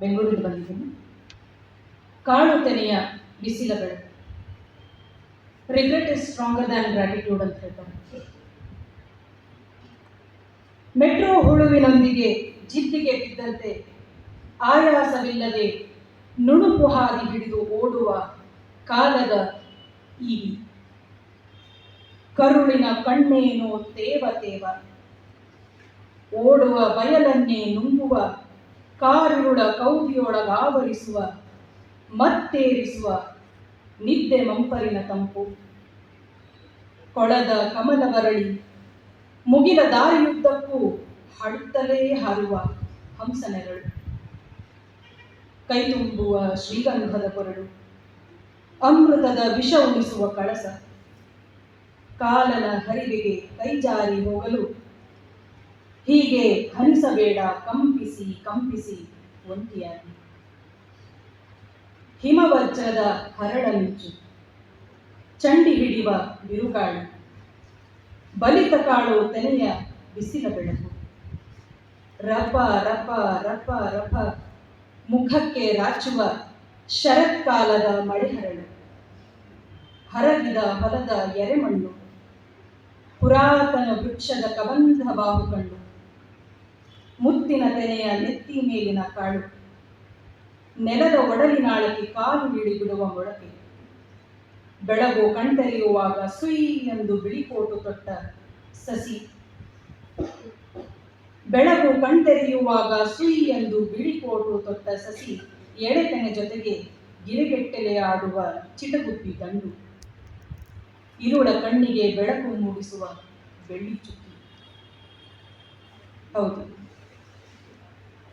ಬೆಂಗಳೂರಿಗೆ ಬಂದಿದ್ದೀನಿ. ಕಾಳು ತೆನೆಯ ಬಿಸಿಲಗಳು. Regret is stronger than gratitude ಅಂತ ಹೇಳ್ತಾರೆ. ಮೆಟ್ರೋ ಹುಳುವಿನೊಂದಿಗೆ ಜಿದ್ದಿಗೆ ಬಿದ್ದಂತೆ ಆಯಾಸವಿಲ್ಲದೆ ನುಣುಪು ಹಾದಿ ಹಿಡಿದು ಓಡುವ ಕಾಲದ ಈ ಕರುಳಿನ ಕಣ್ಣೇನೋ ತೇವ ತೇವ. ಓಡುವ ಬಯಲನ್ನೇ ನುಂಗುವ ಕಾರುಳ ಕೌದಿಯೊಳಗಾವರಿಸುವ ಮತ್ತೇರಿಸುವ ನಿದ್ದೆ ಮಂಪರಿನ ತಂಪು. ಕೊಳದ ಕಮಲವರಳಿ ಮುಗಿಲ ದಾರಿಯುದ್ದಕ್ಕೂ ಹಡುತ್ತಲೇ ಹಾರುವ ಹಂಸನೆಗಳು ಕೈತುಂಬುವ ಶ್ರೀಗಂಧದ ಕೊರಳು, ಅಮೃತದ ವಿಷ ಉಣಿಸುವ ಕಳಸ. ಕಾಲನ ಹರಿವಿಗೆ ಕೈಜಾರಿ ಹೋಗಲು ಹೀಗೆ ಹನಿಸಬೇಡ ಕಂಪಿಸಿ ಕಂಪಿಸಿ ಒಂಟಿಯಾಗಿ. ಹಿಮವಜ್ರದ ಹರಳ ಮಿಂಚು ಚಂಡಿ ಹಿಡಿಯುವ ಬಿರುಗಾಳಿ, ಬಲಿತ ಕಾಳು ತೆನೆಯ ಬಿಸಿಲ ಬೆಳಕು. ರಪ ರಪ ರಪ ರಪ, ಮುಖಕ್ಕೆ ರಾಚುವ ಶರತ್ಕಾಲದ ಮಳೆಹರಳು ಹರಗಿದ ಹೊಲದ ಎರೆಮಣ್ಣು, ಪುರಾತನ ವೃಕ್ಷದ ಕಬಂಧ ಬಾಹುಕಂಡು ಮುತ್ತಿನ ತೆನೆಯ ನೆತ್ತಿ ಮೇಲಿನ ಕಾಳು. ನೆಲದ ಒಡಲಿನಾಳಕ್ಕೆ ಕಾಲು ಇಳಿಬಿಡುವ ಮೊಳಕೆ. ಬೆಳಗು ಕಣ್ತೆರೆಯುವಾಗ ಸುಯಿ ಎಂದು ಬಿಳಿಕೋಟು ತೊಟ್ಟ ಸಸಿ. ಬೆಳಗು ಕಣ್ತೆರೆಯುವಾಗ ಸುಯಿ ಎಂದು ಬಿಳಿಕೋಟು ತೊಟ್ಟ ಸಸಿ. ಎಳೆತೆನೆ ಜೊತೆಗೆ ಗಿರಿಗೆಟ್ಟಲೆ ಆಡುವ ಚಿಟಗುಪ್ಪಿ ಗಂಡು. ಇರುಳ ಕಣ್ಣಿಗೆ ಬೆಳಕು ಮೂಡಿಸುವ ಬೆಳ್ಳಿ ಚುಕ್ಕಿ. ಹೌದು.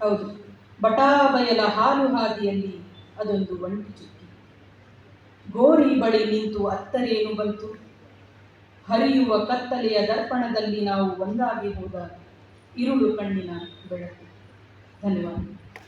ಹೌದು. ಬಟಾಬಯಲ ಹಾಲು ಹಾದಿಯಲ್ಲಿ ಅದೊಂದು ಒಂಟಿ ಚುಕ್ಕಿ. ಗೋರಿ ಬಳಿ ನಿಂತು ಅತ್ತರೇನು ಬಂತು? ಹರಿಯುವ ಕತ್ತಲೆಯ ದರ್ಪಣದಲ್ಲಿ ನಾವು ಒಂದಾಗಿ ಹೋದ ಇರುಳು ಕಣ್ಣಿನ ಬೆಳಕು. ಧನ್ಯವಾದ.